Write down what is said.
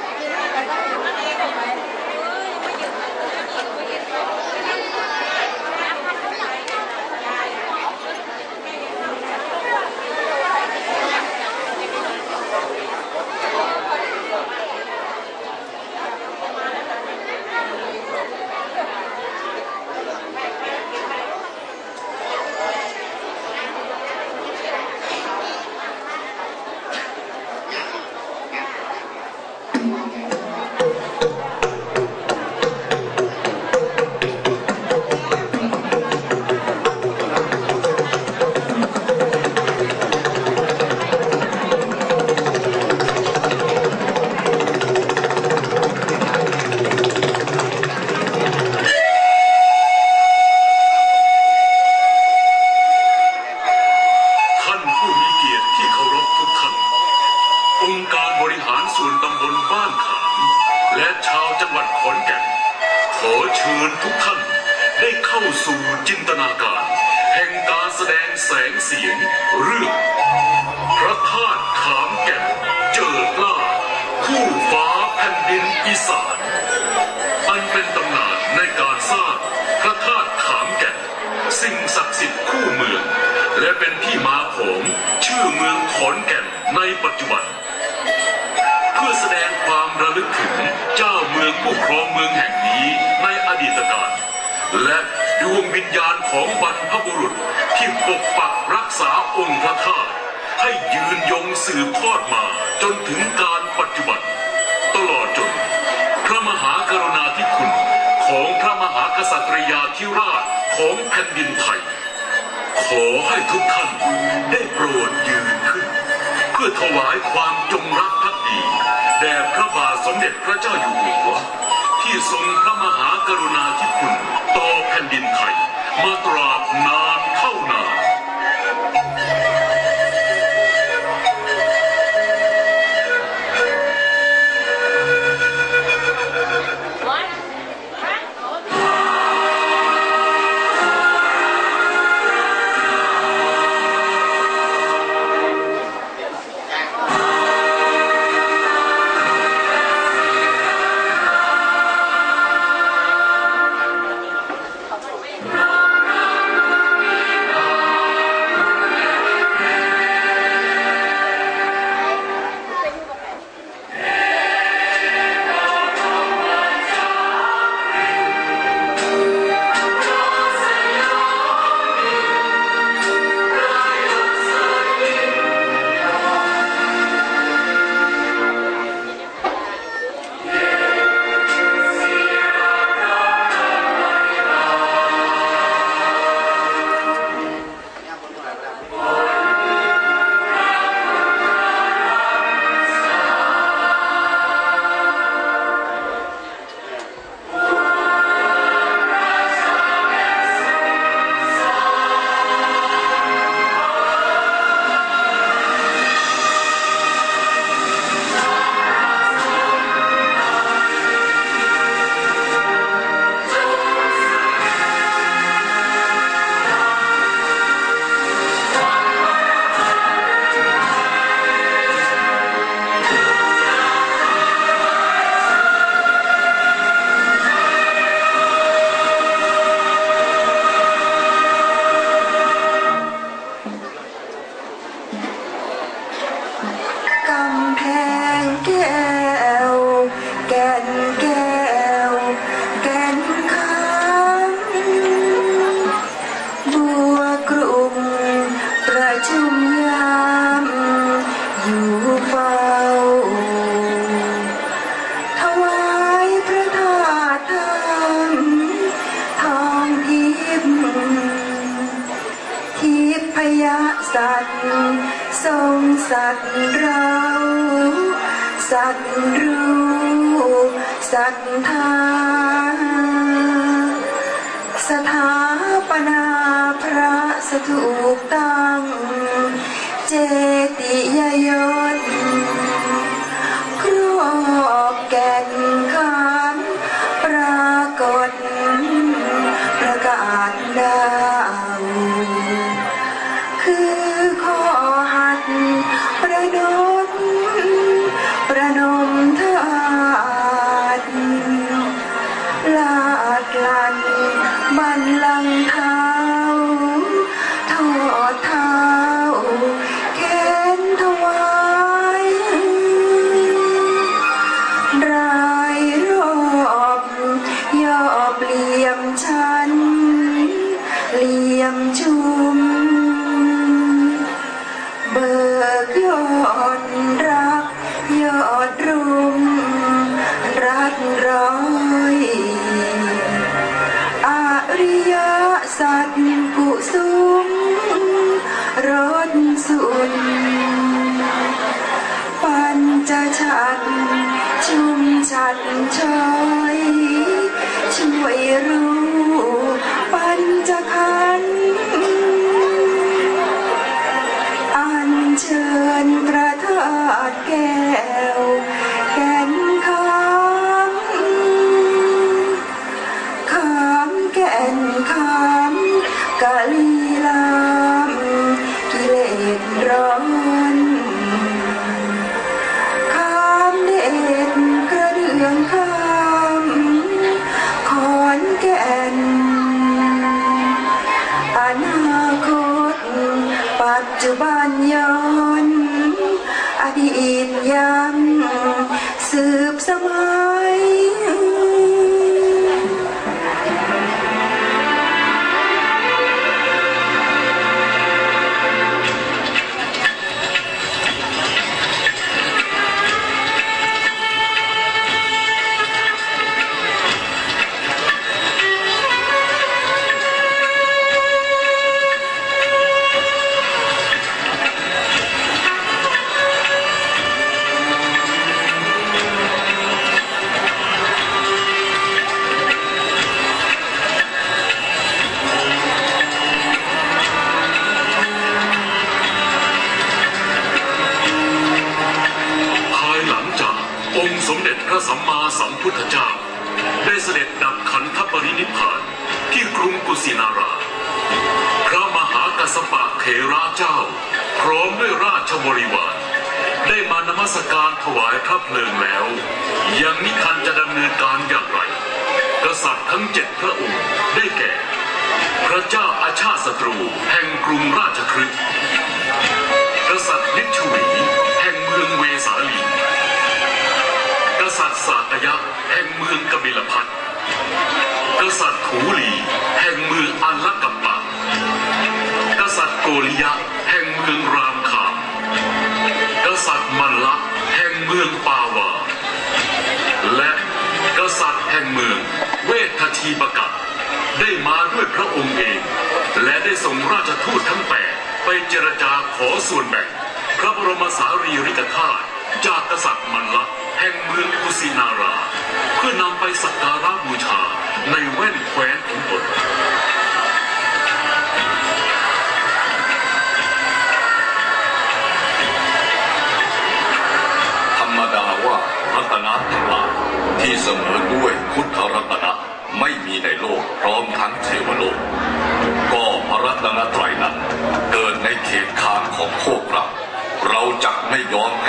¡Gracias! ส่วนตำบลบ้านขามและชาวจังหวัดขอนแก่นขอเชิญทุกท่านได้เข้าสู่จินตนาการ แห่งการแสดงแสงเสียงเรื่องพระธาตุขามแก่นเจิดล่าคู่ฟ้าแผ่นดินอีสานอันเป็นตำนานในการสร้างพระธาตุขามแก่นสิ่งศักดิ์สิทธิ์คู่เมือง และเป็นที่มาของชื่อเมืองขอนแก่นในปัจจุบัน พื่อแสดงความระลึกถึงเจ้าเมืองผู้ครองเมืองแห่งนี้ในอดีตการและดวงวิญญาณของบรรพบุรุษที่ปกปักรักษาองค์พระธาตุให้ยืนยงสืบทอดมาจนถึงการปัจจุบัน ตลอดจน พระมหากรุณาธิคุณของพระมหากษัตริยาธิราชของแผ่นดินไทย ขอให้ทุกท่านได้โปรดยืนขึ้น เพื่อถวายความจงรัก แด่พระบาทสมเด็จพระเจ้าอยู่หัว ที่ทรงพระมหากรุณาธิคุณต่อแผ่นดินไทย มาตราบนานเท่านาน ยะสัตว์ทรงสัตว์เรา สัตว์รู้สัตว์ทาสถาปนาพระสถูปตา ริยสัตกุศลรสสุนปัญจชัดชุมชันชอยช่วยรู้ ระสัมมาสัมพุทธเจ้า ได้เสด็จดับขันธปรินิพานที่กรุงกุสินารา พระมหากัสปะเถระเจ้า พร้อมด้วยราชบริวาร ได้มานมัสการถวายพระเพลิงแล้ว ยังมิทันจะดำเนินการอย่างไร กษัตริย์ทั้งเจ็ดพระองค์ได้แก่ พระเจ้าอาชาติศัตรูแห่งกรุงราชคฤห์กษัตริย์นิชวีแห่งเมืองเวสาลี ษัตริย์สากยะแห่งเมืองกบิลพัทกษัตริย์ถูลีแห่งเมืองอัลลกัปปะ กษัตริย์โกริยะแห่งเมืองรามคาม กษัตริย์มันละแห่งเมืองปาวา และกษัตริย์แห่งเมืองเวททีปกะได้มาด้วยพระองค์เอง และได้ส่งราชทูตทั้งแปดไปเจรจาขอส่วนแบ่ง พระบรมสารีริกธาตุจากกษัตริย์มันละ แห่งเมืองกุสินารา เพื่อนำไปสักการะบูชาในแว่นแคว้นของตนธรรมดาว่ารัตนะทั้งหลายที่เสมอด้วยพุทธรัตนะไม่มีในโลกพร้อมทั้งเทวโลก ก็พระรัตนตรัยนั้นเกิดในเขตคานของพวกเราเราจะไม่ยอมให้